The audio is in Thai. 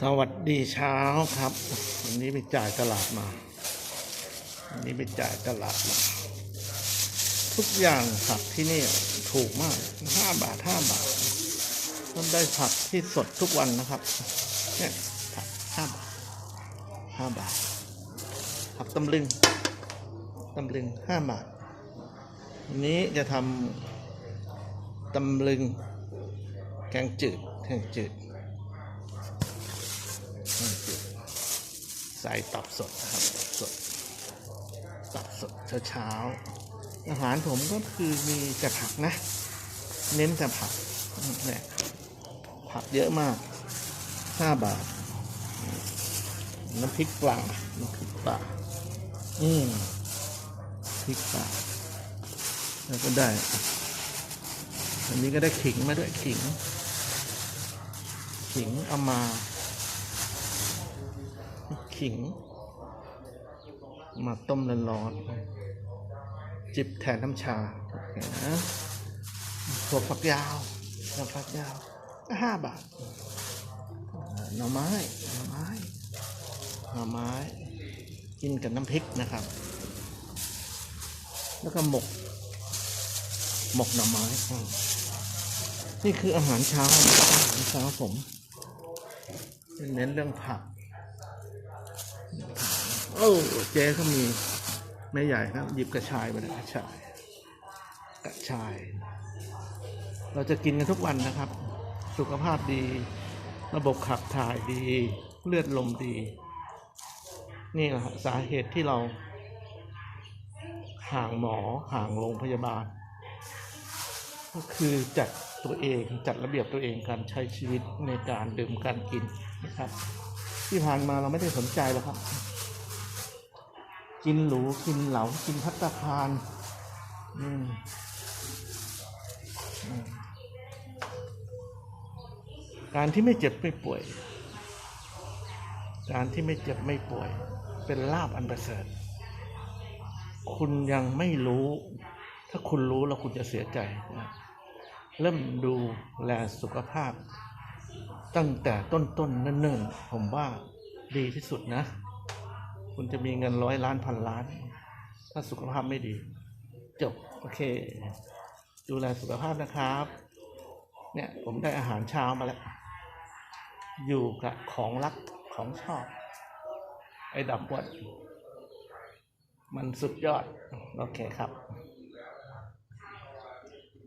สวัสดีเช้าครับ วันนี้ไปจ่ายตลาดมา วันนี้ไปจ่ายตลาดมา ทุกอย่างผักที่นี่ถูกมากห้าบาทห้าบาทต้องได้ผักที่สดทุกวันนะครับเนี่ยผักห้าบาทห้าบาทผักตำลึงตำลึงห้าบาทวันนี้จะทำตำลึงแกงจืด จืดแกงจืดใส่ตับสดนะครับตับสดตับสดเช้าๆอาหารผมก็คือมีแต่ผักนะ เน้นแต่ผักเนี่ยผักเยอะมากห้าบาท น้ำพริกปลาน้ำพริกปลาอืมพริกปลาแล้วก็ได้ อันนี้ก็ได้ขิงมาด้วยขิง ขิงเอามา ขิง มาต้มร้อนๆจิบแทนน้ำชานะถั่วฝักยาวถั่วฝักยาวก็ห้าบาทหน่อไม้หน่อไม้หน่อไม้ กินกับน้ำพริกนะครับ แล้วก็หมก หมกหน่อไม้อืมนี่คืออาหารเช้าอาหารเช้าผม เน้นเรื่องผักโอ้เจ๊เขามีแม่ใหญ่ครับ หยิบกระชายมาเลยกระชาย กระชาย เราจะกินกันทุกวันนะครับ สุขภาพดี ระบบขับถ่ายดี เลือดลมดี นี่แหละสาเหตุที่เราห่างหมอห่างโรงพยาบาล ก็คือจัดตัวเองจัดระเบียบตัวเองการใช้ชีวิตในการดื่มการกินนะครับ ที่ผ่านมาเราไม่ได้สนใจหรอกครับ กินหรูกินเหลากินพัตตาคารอืมการที่ไม่เจ็บไม่ป่วย การที่ไม่เจ็บไม่ป่วย เป็นลาบอันประเสริฐ คุณยังไม่รู้ ถ้าคุณรู้แล้วคุณจะเสียใจนะ เริ่มดูแลสุขภาพ ตั้งแต่ต้นๆเนิ่นๆ ผมว่าดีที่สุดนะ คุณจะมีเงินร้อยล้านพันล้าน ถ้าสุขภาพไม่ดี จบ โอเค ดูแลสุขภาพนะครับ เนี่ย ผมได้อาหารเช้ามาแล้ว อยู่กับของรักของชอบ ไอ้ดับวัดมันสุดยอด โอเคครับ